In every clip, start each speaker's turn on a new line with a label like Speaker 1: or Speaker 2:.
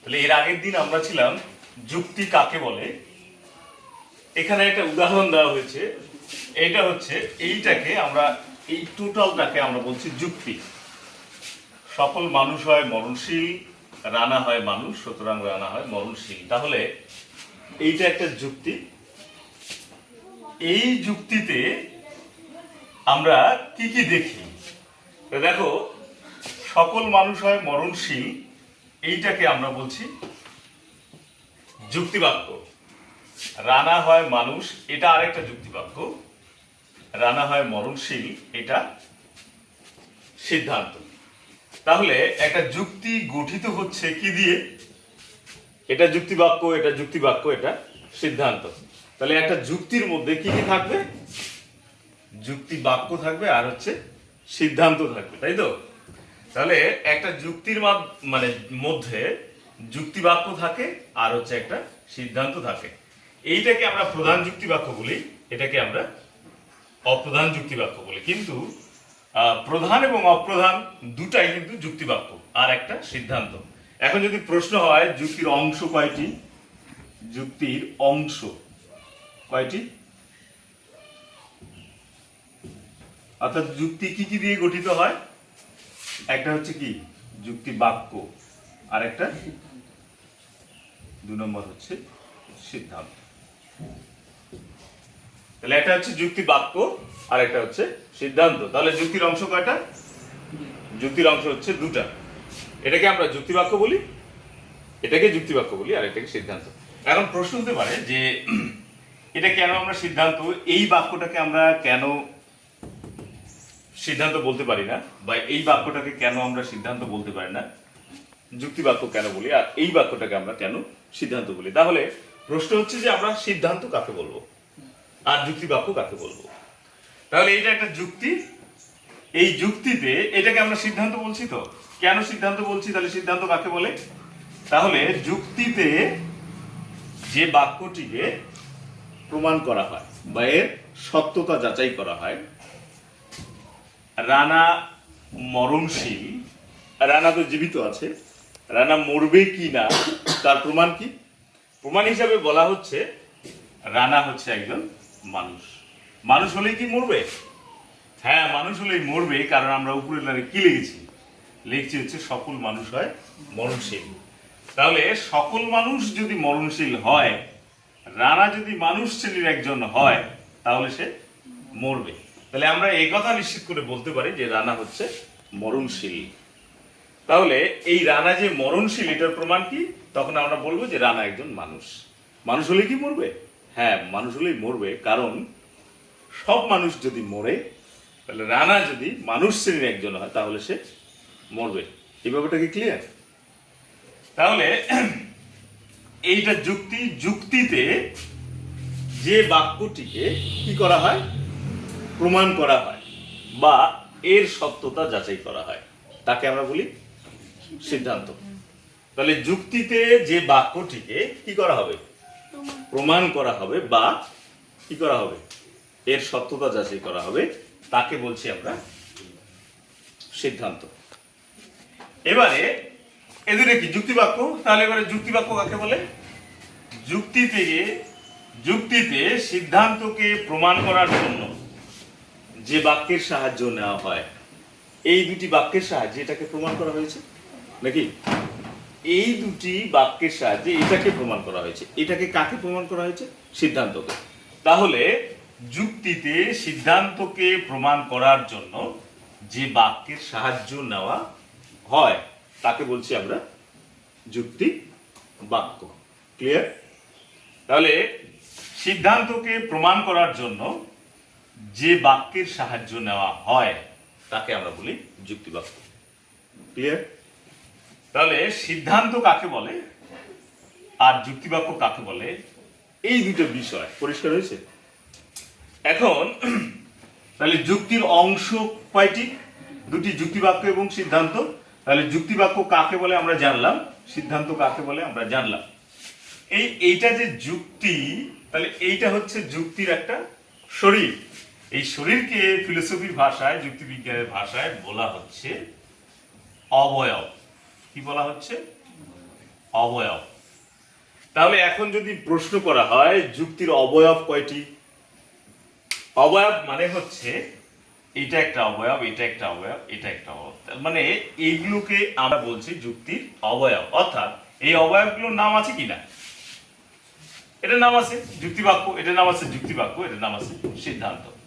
Speaker 1: তাহলে এর আগের দিন আমরা ছিলাম যুক্তি কাকে বলে? এখানে একটা উদাহরণ দেওয়া হয়েছে। এটা হচ্ছে, এইটাকে আমরা, এই টোটালটাকে আমরা বলছি যুক্তি। সকল মানুষ হয় মরণশীল, রানা হয় মানুষ, সুতরাং রানা হয় মরণশীল। তাহলে এইটা একটা যুক্তি। এই যুক্তিতে আমরা কি কি দেখি? দেখো সকল মানুষ হয় মরণশীল এইটাকে আমরা বলছি যুক্তিবাক্য। রানা হয় মানুষ, এটা আরেকটা যুক্তিবাক্য। রানা হয় মরণশীল, এটা সিদ্ধান্ত। তাহলে একটা যুক্তি গঠিত হচ্ছে কি দিয়ে? এটা যুক্তিবাক্য এটা যুক্তিবাক্য, এটা সিদ্ধান্ত। তাহলে একটা যুক্তির মধ্যে কি কি থাকবে? যুক্তি বাক্য থাকবে আর হচ্ছে সিদ্ধান্ত থাকবে, তাই তো? তাহলে একটা যুক্তির মানে মধ্যে যুক্তি বাক্য থাকে আর হচ্ছে একটা সিদ্ধান্ত থাকে। এইটাকে আমরা প্রধান যুক্তি বাক্য বলি, এটাকে আমরা অপ্রধান যুক্তি বাক্য বলি। কিন্তু প্রধান এবং অপ্রধান দুটাই কিন্তু যুক্তি বাক্য আর একটা সিদ্ধান্ত। এখন যদি প্রশ্ন হয়, যুক্তির অংশ কয়টি? যুক্তির অংশ কয়টি? অর্থাৎ যুক্তি কি কি দিয়ে গঠিত হয়? একটা হচ্ছে কি? যুক্তি বাক্য। আর একটা? দু নম্বর হচ্ছে সিদ্ধান্ত। তাহলে একটা হচ্ছে যুক্তি বাক্য, আর একটা হচ্ছে সিদ্ধান্ত। তাহলে যুক্তির অংশ কয়টা? যুক্তির অংশ হচ্ছে দুটা। এটাকে আমরা যুক্তি বাক্য বলি, এটাকে যুক্তি বাক্য বলি, আর এটাকে সিদ্ধান্ত। এখন প্রশ্ন হতে পারে যে, এটা কেন আমরা সিদ্ধান্ত, এই বাক্যটাকে আমরা কেন সিদ্ধান্ত বলতে পারি না, বা এই বাক্যটাকে কেন আমরা সিদ্ধান্ত বলতে পারি না যুক্তি বাক্য কেন বলি, আর এই বাক্যটাকে আমরা কেন সিদ্ধান্ত বলি? তাহলে প্রশ্ন হচ্ছে যে আমরা সিদ্ধান্ত কাকে বলব? আর যুক্তি বাক্য কাকে বলব? তাহলে এটা একটা যুক্তি। এই যুক্তিতে এটাকে আমরা সিদ্ধান্ত বলছি তো? কেন সিদ্ধান্ত বলছি? তাহলে সিদ্ধান্ত কাকে বলে? তাহলে যুক্তিতে যে বাক্যটিকে প্রমাণ করা হয়, বা এর সত্যতা যাচাই করা হয় রানা মরণশীল। রানা তো জীবিত আছে। রানা মরবে কি না, তার প্রমাণ কি? প্রমাণ হিসাবে বলা হচ্ছে রানা হচ্ছে একজন মানুষ। মানুষ হলেই কি মরবে? হ্যাঁ মানুষ হলেই মরবে, কারণ আমরা উপরে লাইনে কি লিখেছি? লিখছি হচ্ছে সকল মানুষ হয় মরণশীল। তাহলে সকল মানুষ যদি মরণশীল হয়, রানা যদি মানুষ শ্রেণির একজন হয়, তাহলে সে মরবে। তাহলে আমরা এই কথা নিশ্চিত করে বলতে পারি যে রানা হচ্ছে মরণশীল। তাহলে এই রানা যে মরণশীল, এটার প্রমাণ কি? তখন আমরা বলব যে রানা একজন মানুষ। মানুষ হলে কি মরবে? হ্যাঁ মানুষ হলেই মরবে, কারণ সব মানুষ যদি মরে, তাহলে রানা যদি মানুষ শ্রেণির একজন হয়, তাহলে সে মরবে। এই ব্যাপারটা কি ক্লিয়ার তাহলে এইটা যুক্তি, যুক্তিতে যে বাক্যটিকে কি করা হয়? প্রমাণ করা হয় বা এর সত্যতা যাচাই করা হয়। তাকে আমরা বলি সিদ্ধান্ত। তাহলে যুক্তিতে যে বাক্যটিকে কি করা হবে? প্রমাণ করা হবে বা কি করা হবে? এর সত্যতা যাচাই করা হবে। তাকে বলছি আমরা সিদ্ধান্ত। এবারে এদের কি যুক্তিবাক্য তাহলে এবারে যুক্তিবাক্য কাকে বলে? যুক্তি থেকে যুক্তিতে সিদ্ধান্তকে প্রমাণ করার জন্য যে বাক্যের সাহায্য নেওয়া হয়, এই দুটি বাক্যের সাহায্যে এটাকে প্রমাণ করা হয়েছে? নাকি? এই দুটি বাক্যের সাহায্যে এটাকে প্রমাণ করা হয়েছে। এটাকে কাকে প্রমাণ করা হয়েছে? সিদ্ধান্তকে। তাহলে যুক্তিতে সিদ্ধান্তকে প্রমাণ করার জন্য যে বাক্যের সাহায্য নেওয়া হয়, তাকে বলছি আমরা যুক্তি বাক্য। ক্লিয়ার তাহলে সিদ্ধান্তকে প্রমাণ করার জন্য যে বাক্যের সাহায্য নেওয়া হয়, তাকে আমরা বলি যুক্তি বাক্য ক্লিয়ার তাহলে সিদ্ধান্ত কাকে বলে? আর যুক্তিবাক্য কাকে বলে? এই দুটো বিষয় পরিষ্কার হয়েছে? এখন, তাহলে যুক্তির অংশ কয়টি? দুটি যুক্তিবাক্য এবং সিদ্ধান্ত। তাহলে যুক্তিবাক্য কাকে বলে আমরা জানলাম? সিদ্ধান্ত কাকে বলে আমরা জানলাম। এই এইটা যে যুক্তি, তাহলে এইটা হচ্ছে যুক্তির একটা শরীর। এই শরীরকে ফিলোসফির ভাষায়, যুক্তিবিজ্ঞানের ভাষায় বলা হচ্ছে অবয়ব। কি বলা হচ্ছে? অবয়ব। তাহলে এখন যদি প্রশ্ন করা হয়, যুক্তির অবয়ব কয়টি? অবয়ব মানে হচ্ছে, এটা একটা অবয়ব, এটা একটা অবয়ব, এটা একটা অবয়ব। মানে এইগুলোকে আমরা বলছি যুক্তির অবয়ব। অর্থাৎ এই অবয়বগুলোর নাম আছে কি না? এটার নাম আছে যুক্তিবাক্য, এটার নাম আছে যুক্তিবাক্য, এটার নাম আছে সিদ্ধান্ত।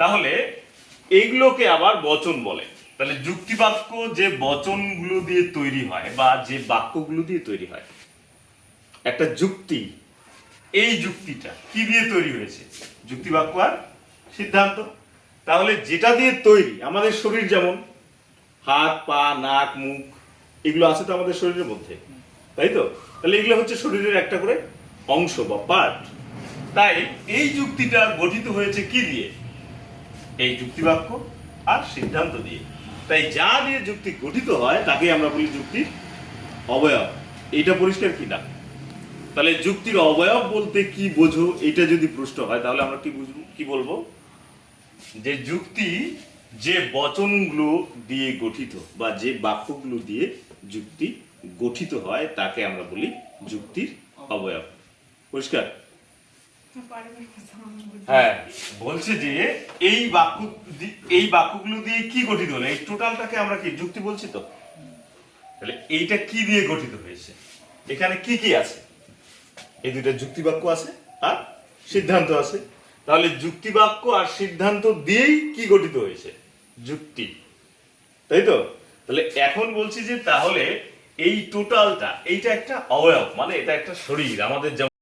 Speaker 1: তাহলে এইগুলোকে আবার বচন বলে। তাহলে যুক্তি বাক্য যে বচনগুলো দিয়ে তৈরি হয় বা যে বাক্যগুলো দিয়ে তৈরি হয়, একটা যুক্তি, এই যুক্তিটা কি দিয়ে তৈরি হয়েছে? যুক্তি বাক্য আর সিদ্ধান্ত। তাহলে যেটা দিয়ে তৈরি, আমাদের শরীর যেমন, হাত, পা, নাক, মুখ, এগুলো আছে তো আমাদের শরীরের মধ্যে, তাই তো? তাহলে এগুলো হচ্ছে শরীরের একটা করে অংশ বা পার্ট তাই এই যুক্তিটা গঠিত হয়েছে কি দিয়ে? এই যুক্তিবাক্য আর সিদ্ধান্ত দিয়ে। তাই যা দিয়ে যুক্তি গঠিত হয় তাকে আমরা বলি যুক্তির অবয়ব। এটা পরিষ্কার কি না? তাহলে যুক্তির অবয়ব বলতে কি বোঝো এটা যদি প্রশ্ন হয়, তাহলে আমরা কি বুঝব, কি বলব? যে যুক্তি যে বচনগুলো দিয়ে গঠিত বা যে বাক্যগুলো দিয়ে যুক্তি গঠিত হয়, তাকে আমরা বলি যুক্তির অবয়ব। পরিষ্কার? হ্যাঁ বলছে যে এই বাক্য এই বাক্যগুলো দিয়ে কি গঠিত হলো? এই টোটালটাকে আমরা কি যুক্তি বলছি তো? তাহলে এইটা কি দিয়ে গঠিত হয়েছে? এখানে কি কি আছে? এই দুইটা যুক্তি বাক্য আছে আর সিদ্ধান্ত আছে। তাহলে যুক্তি বাক্য আর সিদ্ধান্ত দিয়েই কি গঠিত হয়েছে? যুক্তি। তাই তো? তাহলে এখন বলছি যে তাহলে এই টোটালটা, এইটা একটা অবয়ব মানে এটা একটা শরীর, আমাদের যেমন